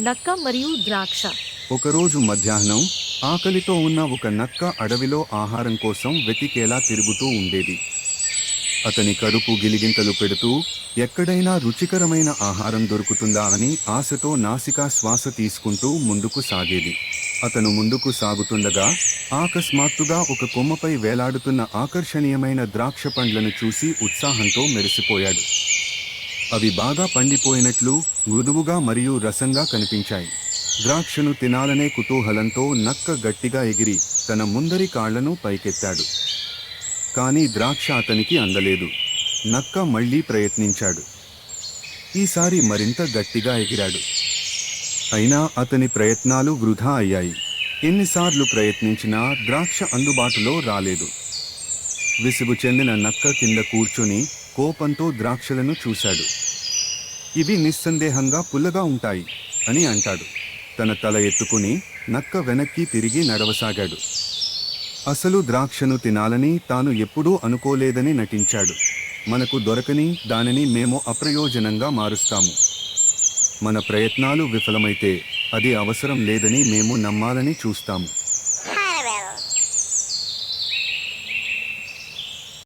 నక్క మరియు ద్రాక్ష. ఒకరోజు మధ్యాహ్నం ఆకలితో ఉన్న ఒక నక్క అడవిలో ఆహారం కోసం వెతికేలా తిరుగుతూ ఉండేది. అతని కడుపు గిలిగింతలు పెడుతూ ఎక్కడైనా రుచికరమైన ఆహారం దొరుకుతుందా అని ఆశతో నాసికా శ్వాస తీసుకుంటూ ముందుకు సాగేది. అతను ముందుకు సాగుతుండగా ఆకస్మాత్తుగా ఒక కొమ్మపై వేలాడుతున్న ఆకర్షణీయమైన ద్రాక్ష పండ్లను చూసి ఉత్సాహంతో మెరిసిపోయాడు. అవి బాగా పండిపోయినట్లు మృదువుగా మరియు రసంగా కనిపించాయి. ద్రాక్షను తినాలనే కుతూహలంతో నక్క గట్టిగా ఎగిరి తన ముందరి కాళ్ళను పైకెత్తాడు. కానీ ద్రాక్ష అతనికి అందలేదు. నక్క మళ్ళీ ప్రయత్నించాడు. ఈసారి మరింత గట్టిగా ఎగిరాడు. అయినా అతని ప్రయత్నాలు వృధా అయ్యాయి. ఎన్నిసార్లు ప్రయత్నించినా ద్రాక్ష అందుబాటులో రాలేదు. విసుగు చెందిన నక్క కింద కూర్చుని కోపంతో ద్రాక్షలను చూశాడు. ఇవి నిస్సందేహంగా పుల్లగా ఉంటాయి అని అంటాడు. తన తల ఎత్తుకుని నక్క వెనక్కి తిరిగి నడవసాగాడు. అసలు ద్రాక్షను తినాలని తాను ఎప్పుడూ అనుకోలేదని నటించాడు. మనకు దొరకని దానిని మేము అప్రయోజనంగా మారుస్తాము. మన ప్రయత్నాలు విఫలమైతే అది అవసరం లేదని మేము నమ్మాలని చూస్తాము.